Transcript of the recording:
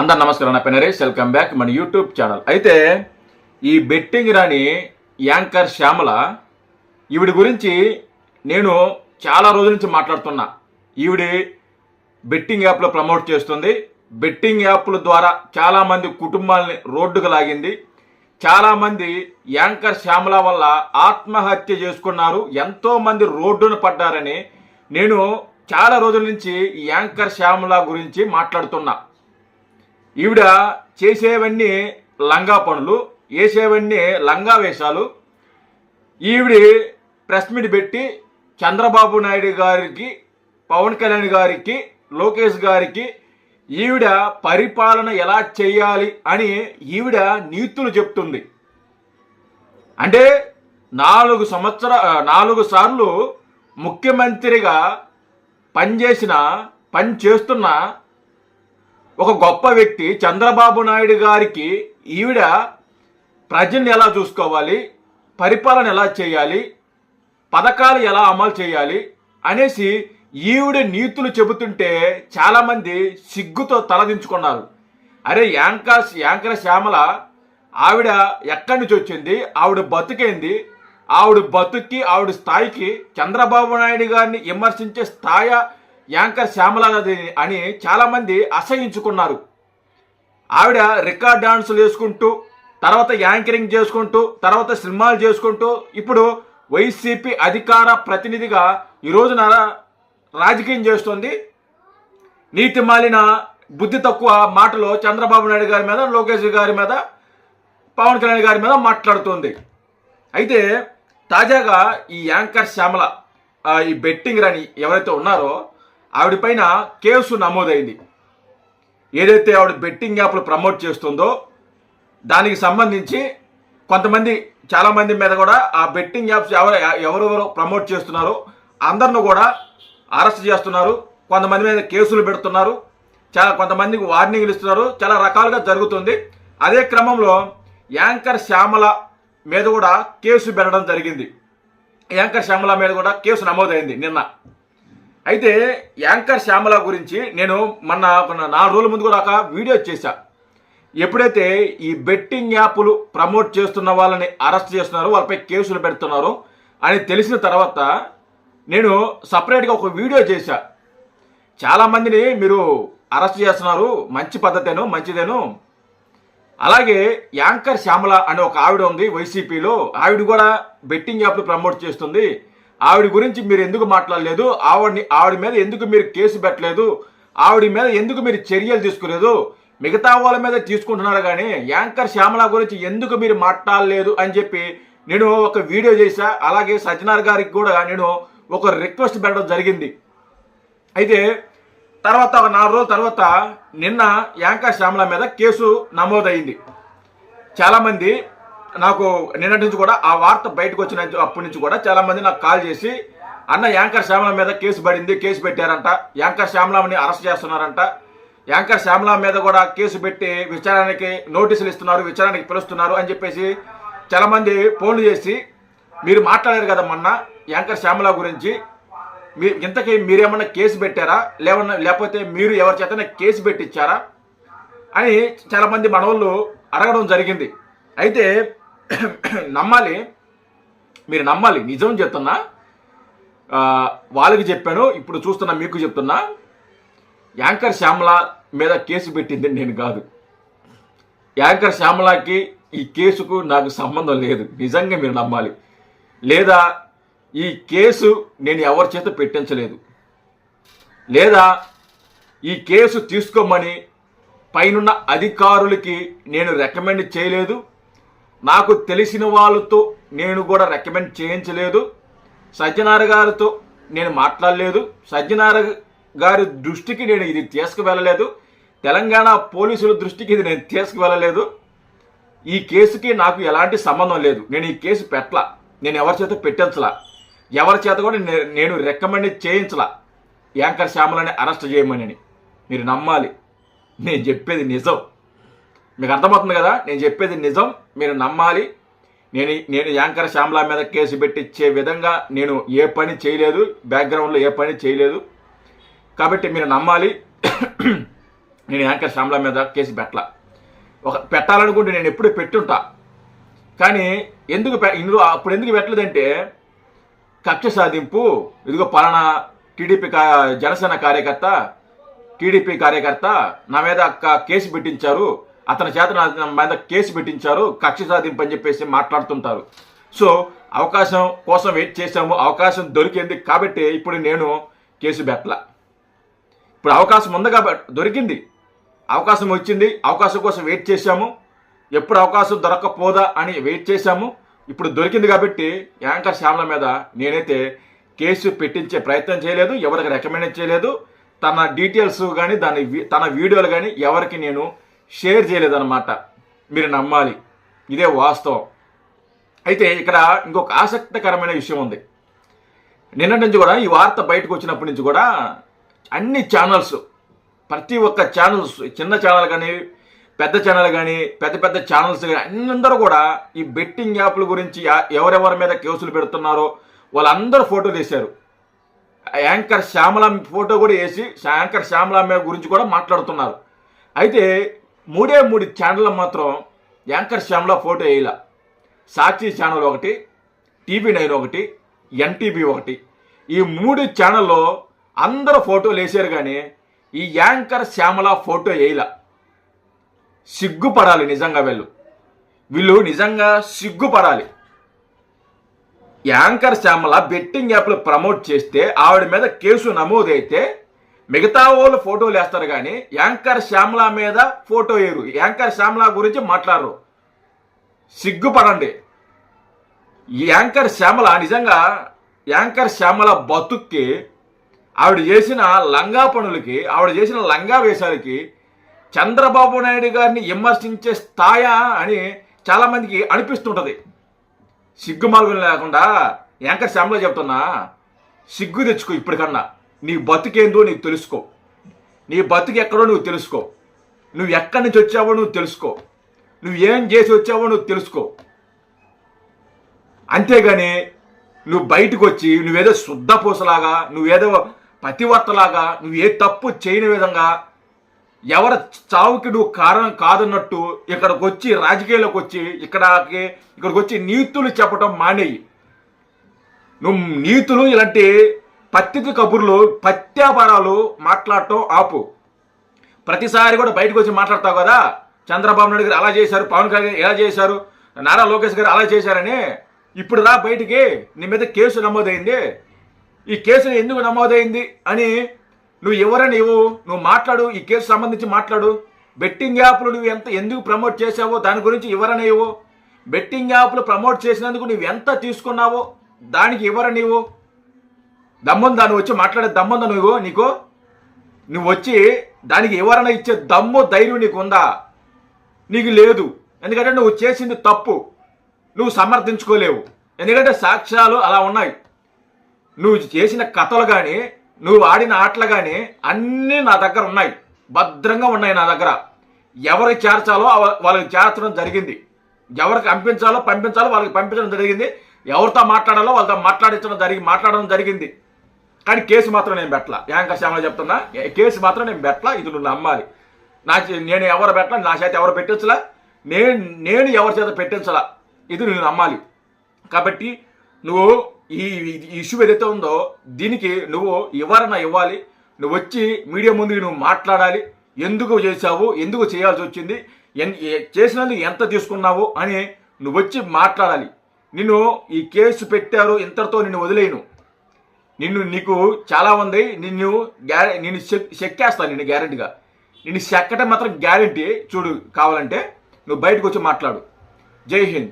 అందరు నమస్కారం. నా పెనరేష్ వెల్కమ్ బ్యాక్ మన యూట్యూబ్ ఛానల్. అయితే ఈ బెట్టింగ్ రాని యాంకర్ శ్యామల ఈవిడి గురించి నేను చాలా రోజుల నుంచి మాట్లాడుతున్నా. ఈవిడి బెట్టింగ్ యాప్లో ప్రమోట్ చేస్తుంది. బెట్టింగ్ యాప్ల ద్వారా చాలామంది కుటుంబాలని రోడ్డుకు లాగింది. చాలామంది యాంకర్ శ్యామల వల్ల ఆత్మహత్య చేసుకున్నారు. ఎంతోమంది రోడ్డున పడ్డారని నేను చాలా రోజుల నుంచి యాంకర్ శ్యామల గురించి మాట్లాడుతున్నా. ఈవిడ చేసేవన్నీ లంగా పనులు వేసేవన్నీ లంగా వేషాలు. ఈవిడి ప్రెస్ మీట్ పెట్టి చంద్రబాబు నాయుడు గారికి పవన్ కళ్యాణ్ గారికి లోకేష్ గారికి ఈవిడ పరిపాలన ఎలా చేయాలి అని ఈవిడ నీతులు చెప్తుంది. అంటే నాలుగు సంవత్సర నాలుగు సార్లు ముఖ్యమంత్రిగా పనిచేసిన పని చేస్తున్న ఒక గొప్ప వ్యక్తి చంద్రబాబు నాయుడు గారికి ఈవిడ ప్రజల్ని ఎలా చూసుకోవాలి పరిపాలన ఎలా చేయాలి పథకాలు ఎలా అమలు చేయాలి అనేసి ఈవిడ నీతులు చెబుతుంటే చాలామంది సిగ్గుతో తలదించుకున్నారు అరే యాంకర్ యాంకర శ్యామల ఆవిడ ఎక్కడి నుంచి వచ్చింది ఆవిడ బతుకేంది ఆవిడ బతుక్కి ఆవిడ స్థాయికి చంద్రబాబు నాయుడు గారిని విమర్శించే స్థాయి యాంకర్ శ్యామల అని చాలామంది అసహించుకున్నారు. ఆవిడ రికార్డ్ డాన్సులు వేసుకుంటూ తర్వాత యాంకరింగ్ చేసుకుంటూ తర్వాత సినిమాలు చేసుకుంటూ ఇప్పుడు వైసీపీ అధికార ప్రతినిధిగా ఈ రోజున రాజకీయం చేస్తుంది. నీతి మాలిన బుద్ధి తక్కువ మాటలు చంద్రబాబు నాయుడు గారి మీద లోకేష్ గారి మీద పవన్ కళ్యాణ్ గారి మీద మాట్లాడుతుంది. అయితే తాజాగా ఈ యాంకర్ శ్యామల ఈ బెట్టింగ్ రాని ఎవరైతే ఉన్నారో ఆవిడ పైన కేసు నమోదైంది. ఏదైతే ఆవిడ బెట్టింగ్ యాప్లు ప్రమోట్ చేస్తుందో దానికి సంబంధించి కొంతమంది చాలామంది మీద కూడా ఆ బెట్టింగ్ యాప్స్ ఎవరు ఎవరెవరు ప్రమోట్ చేస్తున్నారో అందరిని కూడా అరెస్ట్ చేస్తున్నారు. కొంతమంది మీద కేసులు పెడుతున్నారు. చాలా కొంతమందికి వార్నింగ్లు ఇస్తున్నారు. చాలా రకాలుగా జరుగుతుంది. అదే క్రమంలో యాంకర్ శ్యామల మీద కూడా కేసు పెట్టడం జరిగింది. యాంకర్ శ్యామల మీద కూడా కేసు నమోదైంది నిన్న. అయితే యాంకర్ శ్యామల గురించి నేను మొన్న నాలుగు రోజుల ముందు కూడా ఒక వీడియో చేశా. ఎప్పుడైతే ఈ బెట్టింగ్ యాప్లు ప్రమోట్ చేస్తున్న వాళ్ళని అరెస్ట్ చేస్తున్నారో వాళ్ళపై కేసులు పెడుతున్నారో అని తెలిసిన తర్వాత నేను సపరేట్గా ఒక వీడియో చేశా. చాలామందిని మీరు అరెస్ట్ చేస్తున్నారు మంచి పద్ధతేను మంచిదేను. అలాగే యాంకర్ శ్యామల అనే ఒక ఆవిడ ఉంది వైసీపీలో. ఆవిడ కూడా బెట్టింగ్ యాప్లు ప్రమోట్ చేస్తుంది. ఆవిడ గురించి మీరు ఎందుకు మాట్లాడలేదు? ఆవిడని ఆవిడ మీద ఎందుకు మీరు కేసు పెట్టలేదు? ఆవిడ మీద ఎందుకు మీరు చర్యలు తీసుకోలేదు? మిగతా వాళ్ళ మీద తీసుకుంటున్నారు కానీ యాంకర్ శ్యామల గురించి ఎందుకు మీరు మాట్లాడలేదు అని చెప్పి నేను ఒక వీడియో చేశా. అలాగే సజ్జనార్ గారికి కూడా నేను ఒక రిక్వెస్ట్ పెట్టడం జరిగింది. అయితే తర్వాత ఒక నాలుగు రోజుల తర్వాత నిన్న యాంకర్ శ్యామల మీద కేసు నమోదైంది. చాలామంది నాకు నిన్నటి నుంచి కూడా ఆ వార్త బయటకు వచ్చిన అప్పటి నుంచి కూడా చాలామంది నాకు కాల్ చేసి అన్న యాంకర్ శ్యామల మీద కేసు పడింది కేసు పెట్టారంట. యాంకర్ శ్యామలాని అరెస్ట్ చేస్తున్నారంట. యాంకర్ శ్యామల మీద కూడా కేసు పెట్టి విచారణకి నోటీసులు ఇస్తున్నారు విచారణకి పిలుస్తున్నారు అని చెప్పేసి చాలామంది ఫోన్లు చేసి మీరు మాట్లాడారు కదా మొన్న యాంకర్ శ్యామల గురించి. మీ ఇంతకీ మీరేమన్నా కేసు పెట్టారా? లేవన్నా లేకపోతే మీరు ఎవరి చేతనే కేసు పెట్టించారా అని చాలామంది మనవాళ్ళు అడగడం జరిగింది. అయితే నమ్మాలి. మీరు నమ్మాలి. నిజం చెప్తున్నా. వాళ్ళకి చెప్పాను. ఇప్పుడు చూస్తున్నా మీకు చెప్తున్నా. యాంకర్ శ్యామల మీద కేసు పెట్టింది నేను కాదు. యాంకర్ శ్యామలకి ఈ కేసుకు నాకు సంబంధం లేదు. నిజంగా మీరు నమ్మాలి. లేదా ఈ కేసు నేను ఎవరి చేత పెట్టించలేదు. లేదా ఈ కేసు తీసుకోమని పైనున్న అధికారులకి నేను రికమెండ్ చేయలేదు. నాకు తెలిసిన వాళ్ళతో నేను కూడా రికమెండ్ చేయించలేదు. సజ్జనార గారితో నేను మాట్లాడలేదు. సజ్జనార గారి దృష్టికి నేను ఇది తీసుకువెళ్ళలేదు. తెలంగాణ పోలీసుల దృష్టికి ఇది నేను తీసుకువెళ్ళలేదు. ఈ కేసుకి నాకు ఎలాంటి సంబంధం లేదు. నేను ఈ కేసు పెట్టలా. నేను ఎవరి చేత పెట్టించలా. ఎవరి చేత కూడా నేను రికమెండ్ చేయించలా. యాంకర్ శ్యామలని అరెస్ట్ చేయమని మీరు నమ్మాలి. నేను చెప్పేది నిజం. మీకు అర్థమవుతుంది కదా? నేను చెప్పేది నిజం. మీరు నమ్మాలి. నేను నేను యాంకర్ శ్యామల మీద కేసు పెట్టించే విధంగా నేను ఏ పని చేయలేదు. బ్యాక్గ్రౌండ్లో ఏ పని చేయలేదు. కాబట్టి మీరు నమ్మాలి. నేను యాంకర్ శ్యామల మీద కేసు పెట్టాల. ఒక పెట్టాలనుకుంటే నేను ఎప్పుడూ పెట్టుంటా. కానీ ఎందుకు ఇందులో అప్పుడు ఎందుకు పెట్టలేదంటే కక్ష సాధింపు ఇదిగో పలానా టీడీపీ కా జనసేన కార్యకర్త టీడీపీ కార్యకర్త నా మీద కేసు పెట్టించారు. అతని చేత నా మీద కేసు పెట్టించారు కక్ష సాధింపు అని చెప్పేసి మాట్లాడుతుంటారు. సో అవకాశం కోసం వెయిట్ చేశాము అవకాశం దొరికింది కాబట్టి ఇప్పుడు నేను కేసు పెట్టలా. ఇప్పుడు అవకాశం ఉంది కాబట్టి దొరికింది. అవకాశం వచ్చింది అవకాశం కోసం వెయిట్ చేశాము. ఎప్పుడు అవకాశం దొరకపోదా అని వెయిట్ చేశాము. ఇప్పుడు దొరికింది కాబట్టి యాంకర్ శ్యామల మీద నేనైతే కేసు పెట్టించే ప్రయత్నం చేయలేదు ఎవరికి రికమెండ్ చేయలేదు. తన డీటెయిల్స్ కానీ దాని తన వీడియోలు కానీ ఎవరికి నేను షేర్ చేయలేదన్నమాట. మీరు నమ్మాలి. ఇదే వాస్తవం. అయితే ఇక్కడ ఇంకొక ఆసక్తికరమైన విషయం ఉంది. నిన్నటి నుంచి కూడా ఈ వార్త బయటకు వచ్చినప్పటి నుంచి కూడా అన్ని ఛానల్స్ ప్రతి ఒక్క ఛానల్స్ చిన్న ఛానల్ కానీ పెద్ద ఛానల్ కానీ పెద్ద పెద్ద ఛానల్స్ కానీ అందరూ కూడా ఈ బెట్టింగ్ యాప్ల గురించి ఎవరెవరి మీద కేసులు పెడుతున్నారో వాళ్ళందరూ ఫోటోలు వేశారు యాంకర్ శ్యామల ఫోటో కూడా వేసి యాంకర్ శ్యామల మీద గురించి కూడా మాట్లాడుతున్నారు. అయితే మూడే మూడు ఛానళ్ళు మాత్రం యాంకర్ శ్యామల ఫోటో వేయాల. సాక్షి ఛానల్ ఒకటి టీవీ నైన్ ఒకటి ఎన్టీవీ ఒకటి. ఈ మూడు ఛానల్లో అందరూ ఫోటోలు వేసారు కానీ ఈ యాంకర్ శ్యామల ఫోటో వేయలా. సిగ్గుపడాలి నిజంగా వీళ్ళు. వీళ్ళు నిజంగా సిగ్గుపడాలి. యాంకర్ శ్యామల బెట్టింగ్ యాప్లు ప్రమోట్ చేస్తే ఆవిడ మీద కేసు నమోదైతే మిగతా వాళ్ళు ఫోటోలు వేస్తారు కానీ యాంకర్ శ్యామల మీద ఫోటో వేయరు. యాంకర్ శ్యామల గురించి మాట్లాడరు. సిగ్గుపడండి. ఈ యాంకర్ శ్యామల నిజంగా యాంకర్ శ్యామల బతుక్కి ఆవిడ చేసిన లంగా పనులకి ఆవిడ చేసిన లంగా వేషాలకి చంద్రబాబు నాయుడు గారిని విమర్శించే స్థాయా అని చాలామందికి అనిపిస్తుంటుంది. సిగ్గు మార్గం లేకుండా యాంకర్ శ్యామల చెప్తున్నా సిగ్గు తెచ్చుకో ఇప్పటికన్నా. నీ బతుకేందో నీకు తెలుసుకో. నీ బతుకు ఎక్కడో నువ్వు తెలుసుకో. నువ్వు ఎక్కడి నుంచి వచ్చావో నువ్వు తెలుసుకో. నువ్వు ఏం చేసి వచ్చావో నువ్వు తెలుసుకో. అంతేగాని నువ్వు బయటకు వచ్చి నువ్వేదో శుద్ధ పూసలాగా నువ్వేదో పతివర్తలాగా నువ్వు ఏ తప్పు చేయని విధంగా ఎవరి చావుకి నువ్వు కారణం కాదన్నట్టు ఇక్కడికి వచ్చి రాజకీయాల్లోకి వచ్చి ఇక్కడకి ఇక్కడికి వచ్చి నీతులు చెప్పటం మానేయి. నువ్వు నీతులు ఇలాంటి పత్తికి కబుర్లు పత్యాపారాలు మాట్లాడటం ఆపు. ప్రతిసారి కూడా బయటకు వచ్చి మాట్లాడతావు కదా? చంద్రబాబు నాయుడు గారు అలా చేశారు పవన్ కళ్యాణ్ ఎలా చేశారు నారా లోకేష్ గారు అలా చేశారని ఇప్పుడు రా బయటికి నీ మీద కేసు నమోదైంది. ఈ కేసు ఎందుకు నమోదైంది అని నువ్వు ఎవరని ఇవ్వు నువ్వు మాట్లాడు ఈ కేసు సంబంధించి మాట్లాడు. బెట్టింగ్ యాప్లు నువ్వు ఎంత ఎందుకు ప్రమోట్ చేసావో దాని గురించి ఎవరని ఇవ్వు. బెట్టింగ్ యాప్లు ప్రమోట్ చేసినందుకు నువ్వు ఎంత తీసుకున్నావో దానికి ఎవరని ఇవ్వు. దమ్ముందా? నువ్వు వచ్చి మాట్లాడే దమ్ముందా నువ్వు? నీకు? నువ్వు వచ్చి దానికి ఎవరైనా ఇచ్చే దమ్ము ధైర్యం నీకు ఉందా నీకు లేదు. ఎందుకంటే నువ్వు చేసింది తప్పు. నువ్వు సమర్థించుకోలేవు. ఎందుకంటే సాక్ష్యాలు అలా ఉన్నాయి. నువ్వు చేసిన కథలు కానీ నువ్వు ఆడిన ఆటలు కానీ అన్నీ నా దగ్గర ఉన్నాయి. భద్రంగా ఉన్నాయి నా దగ్గర. ఎవరికి చేర్చాలో వాళ్ళకి చేర్చడం జరిగింది. ఎవరికి పంపించాలో పంపించాలో వాళ్ళకి పంపించడం జరిగింది. ఎవరితో మాట్లాడాలో వాళ్ళతో మాట్లాడించడం జరిగి మాట్లాడడం జరిగింది. కానీ కేసు మాత్రం నేను పెట్టలా. యాంకర్ శ్యామల చెప్తున్నా కేసు మాత్రం నేను పెట్టలా ఇది నువ్వు నమ్మాలి. నా చే- నేను ఎవరు పెట్టలా నా చేత ఎవరు పెట్టించలా? నేను నేను ఎవరి చేత పెట్టించలా? ఇది నువ్వు నమ్మాలి. కాబట్టి నువ్వు ఈ ఇష్యూ ఏదైతే ఉందో దీనికి నువ్వు వివరణ ఇవ్వాలి. నువ్వు వచ్చి మీడియా ముందు నువ్వు మాట్లాడాలి. ఎందుకు చేశావు? ఎందుకు చేయాల్సి వచ్చింది? ఎన్- ఏ- చేసినందుకు ఎంత తీసుకున్నావు అని నువ్వు వచ్చి మాట్లాడాలి. నిన్ను ఈ కేసు పెట్టారు ఇంతటితో నిన్ను వదిలేను. నిన్ను నీకు చాలా ఉంది. నిన్ను గ్యారె నిన్ను చెక్ చెక్కేస్తాను నిన్ను గ్యారెంటీగా. నిన్ను చెక్కటం మాత్రం గ్యారెంటీ. చూడు కావాలంటే నువ్వు బయటకు వచ్చి మాట్లాడు. జై హింద్.